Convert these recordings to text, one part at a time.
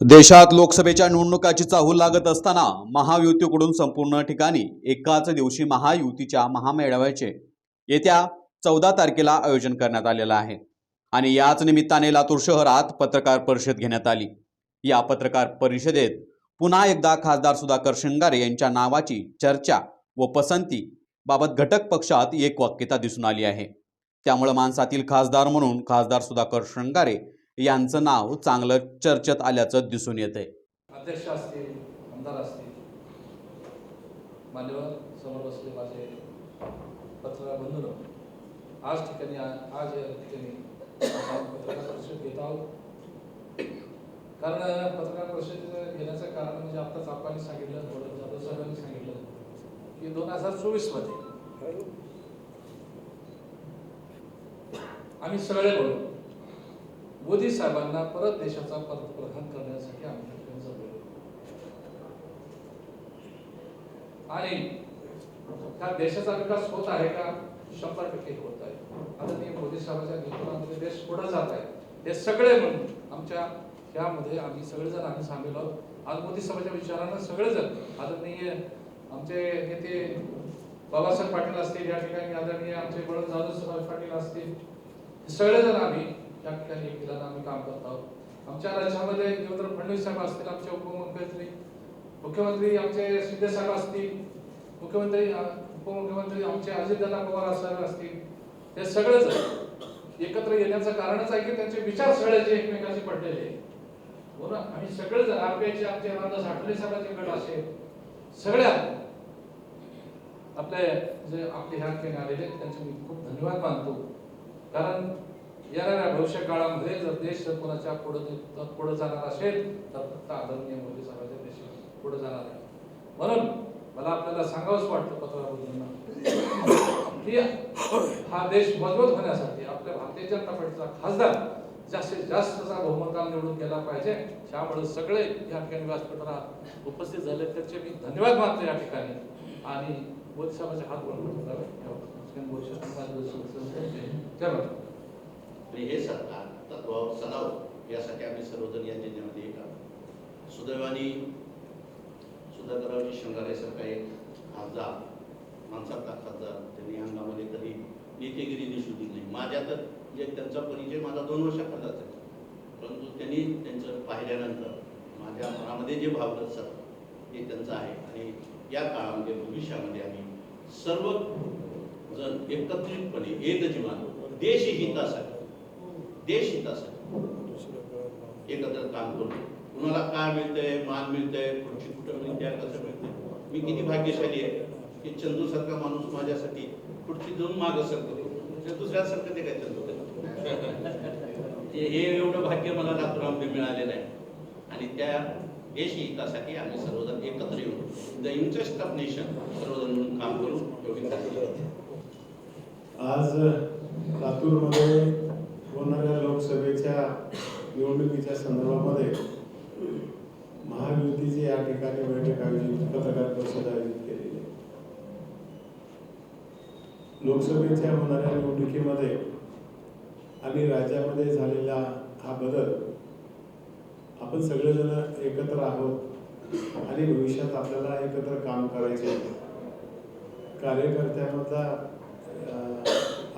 देशात लोकसभेच्या निवडणुकाची चाहूल लागत असताना महायुतीकडून संपूर्ण ठिकाणी एकाच दिवशी महायुतीच्या महामेळाव्याचे येत्या चौदा तारखेला आयोजन करण्यात आलेलं आहे. आणि याच निमित्ताने लातूर शहरात पत्रकार परिषद घेण्यात आली. या पत्रकार परिषदेत पुन्हा एकदा खासदार सुधाकर शृंगारे यांच्या नावाची चर्चा व पसंती बाबत घटक पक्षात एक वाक्यता दिसून आली आहे. त्यामुळे माणसातील खासदार म्हणून खासदार सुधाकर शृंगारे यांचं नाव चांगलं चर्चेत आल्याचं दिसून येत आहे अध्यक्ष असतील आमदार असतील मान्यवर समोर बसले माझे पत्रकार बंधू आज ठिकाणी आज या ठिकाणी पत्रकार परिषद घेत आहोत. कारण पत्रकार परिषद घेण्याचं कारण म्हणजे आत्ताच आपण सांगितलं थोडं जाधव साहेबांनी सांगितलं की दोन हजार चोवीसमध्ये आम्ही सगळे बोलू. मोदी साहेबांना परत देशाचा पंतप्रधान करण्यासाठी आम्ही ठिकाणी जमलेलो आणि त्या देशाचा विकास होत आहे का? शंभर टक्के होत आहे. आता आदरणीय मोदी साहेबांच्या नेतृत्वामध्ये देश पुढे जात आहे. हे सगळे म्हणून आमच्या ह्यामध्ये आम्ही सगळेजण आम्ही सामील आहोत. आज मोदी साहेबांच्या विचारानं सगळेजण आदरणीय आमचे नेते बाबासाहेब पाटील असतील या ठिकाणी आदरणीय आमचे बळवंत जाधव पाटील असतील सगळेजण आम्ही त्या ठिकाणी एकदिलानं आम्ही काम करत आहोत. आमच्या राज्यामध्ये देवेंद्र फडणवीस साहेब असतील आमचे उपमुख्यमंत्री मुख्यमंत्री आमचे शिंदे साहेब असतील मुख्यमंत्री उपमुख्यमंत्री आमचे अजितदादा पवार साहेब असतील हे सगळेच एकत्र येण्याचं कारणच आहे की त्यांचे विचार सगळ्याचे एकमेकांशी पडलेले आहे. हो ना? आम्ही सगळेच आरपीआयचे आमचे रामदास आठवले साहेबांचे गट असे सगळ्या आपले जे आपले ह्या ठिकाणी आलेले त्यांचे मी खूप धन्यवाद मानतो. कारण येणाऱ्या भविष्य काळामध्ये जर देश जर कोणाच्या पुढे पुढे जाणार असेल तर फक्त आदरणीय मोदी साहेबांच्या देश पुढे जाणार आहे म्हणून मला आपल्याला सांगावंच वाटतं पत्रकारांना की हा देश मजबूत होण्यासाठी आपल्या भारतीय जनता पार्टीचा खासदार जास्तीत जास्तचा बहुमताला निवडून गेला पाहिजे त्यामुळे सगळे या ठिकाणी व्यासपीठाला उपस्थित झाले त्याचे मी धन्यवाद मानतो या ठिकाणी आणि मोदी साहेबांचे हात जय भारत. आणि हे सरकार तत्वावर चालावं यासाठी आम्ही सर्वजण या जिल्ह्यामध्ये एक आहोत. सुदैवानी सुधाकरावजी शंगारे सरकार एक खासदार माणसातला खासदार त्यांनी अंगामध्ये कधी नेतेगिरी दिसू दिली नाही. माझ्या तर जे त्यांचा परिचय माझा दोन वर्षाखालाच आहे परंतु त्यांनी त्यांचं पाहिल्यानंतर माझ्या मनामध्ये जे भावलं सर ते त्यांचं आहे. आणि या काळामध्ये भविष्यामध्ये आम्ही सर्व जण एकत्रितपणे एक देशहितासाठी देशहितासाठी देशहितासाठी एकत्र काम करतो कुणाला काय मिळतंय मान मिळतंय पुढची कुठं मिळते कसं मिळतंय? मी किती भाग्यशाली आहे की चंदू सारखा माणूस माझ्यासाठी पुढची जाऊन माग सरकतो. दुसऱ्यासारखं ते काय चंदू हे एवढं भाग्य मला लातूरामध्ये मिळालेलं आहे. आणि त्या देश हितासाठी आम्ही सर्वजण एकत्र येऊन द इंटरेस्ट ऑफ नेशन सर्वजण म्हणून काम करू योग्य आज लातूरमध्ये होणाऱ्या निवडणुकीच्या संदर्भामध्ये महायुतीची या ठिकाणी बैठक आयोजित पत्रकार परिषद आयोजित केलेली आहे. लोकसभेच्या होणाऱ्या निवडणुकीमध्ये आणि राज्यामध्ये झालेला हा बदल आपण सगळेजण एकत्र आहोत आणि भविष्यात आपल्याला एकत्र काम करायचे कार्यकर्त्यामधला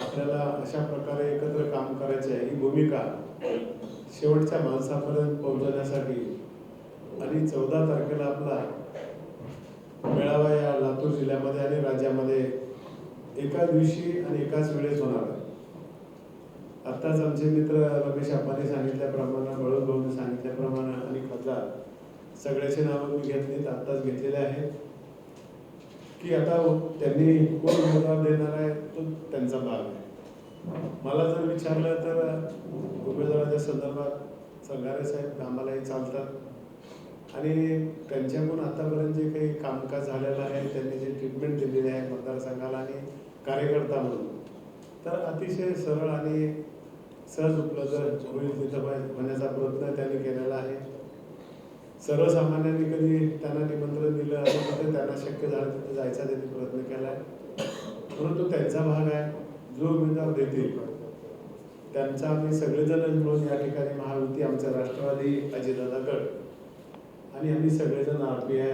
आपल्याला अशा प्रकारे एकत्र काम करायचे आहे. ही भूमिका शेवटच्या माणसापर्यंत पोहोचवण्यासाठी आणि चौदा तारखेला आपला मेळावा या लातूर जिल्ह्यामध्ये आणि राज्यामध्ये एकाच दिवशी आणि एकाच वेळेस होणार आहे. आत्ताच आमचे मित्र रमेश आप्पाने सांगितल्याप्रमाणे बळद भाऊने सांगितल्याप्रमाणे आणि खासदार सगळ्याचे नावं मी घेतलीत आत्ताच घेतलेले आहेत. की आता त्यांनी कोण उमेदवार देणार आहे तो त्यांचा भाग आहे. मला जर विचारलं तर उमेदवाराच्या संदर्भात संघारे साहेब कामालाही चालतात. आणि त्यांच्याकडून आतापर्यंत जे काही कामकाज झालेलं आहे त्यांनी जे ट्रीटमेंट दिलेली आहे मतदारसंघाला आणि कार्यकर्ता म्हणून तर अतिशय सरळ आणि सहज उपलब्ध होईल तिथं होण्याचा प्रयत्न त्यांनी केलेला आहे. सर्वसामान्यांनी कधी त्यांना निमंत्रण दिलं आणि तिथे त्यांना शक्य झालं तिथे जायचा त्यांनी प्रयत्न केला आहे परंतु त्यांचा भाग आहे. जो उमेदवार देतील. त्यांचा आम्ही सगळेजण मिळून या ठिकाणी महायुती आमचा राष्ट्रवादी अजितदादा गट आणि आम्ही सगळेजण आर पी आय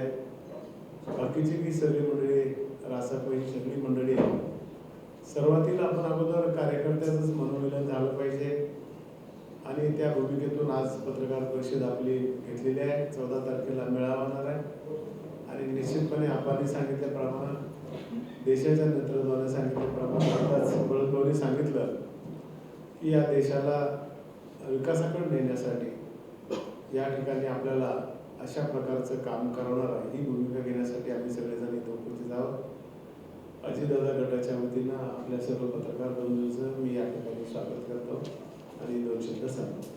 बाकीची जी सगळी मंडळी रासापैकी सगळी मंडळी आहे. सर्वातील आपण अगोदर कार्यकर्त्याचंच मनोमिलन झालं पाहिजे. आणि त्या भूमिकेतून आज पत्रकार परिषद आपली घेतलेली आहे. चौदा तारखेला मेळावा होणार आहे. आणि निश्चितपणे आपण सांगितल्याप्रमाणे देशाच्या नेतृत्वाने सांगितल्याप्रमाणे आताच सांगितलं की या देशाला विकासाकडे नेण्यासाठी या ठिकाणी आपल्याला अशा प्रकारचं काम करवणार आहे ही भूमिका घेण्यासाठी आम्ही सगळेजण इथं उपस्थित आहोत. अजितदादा गटाच्या वतीनं आपल्या सर्व पत्रकार बंधूंचं मी या ठिकाणी स्वागत करतो आणि दोन शब्द सांगतो.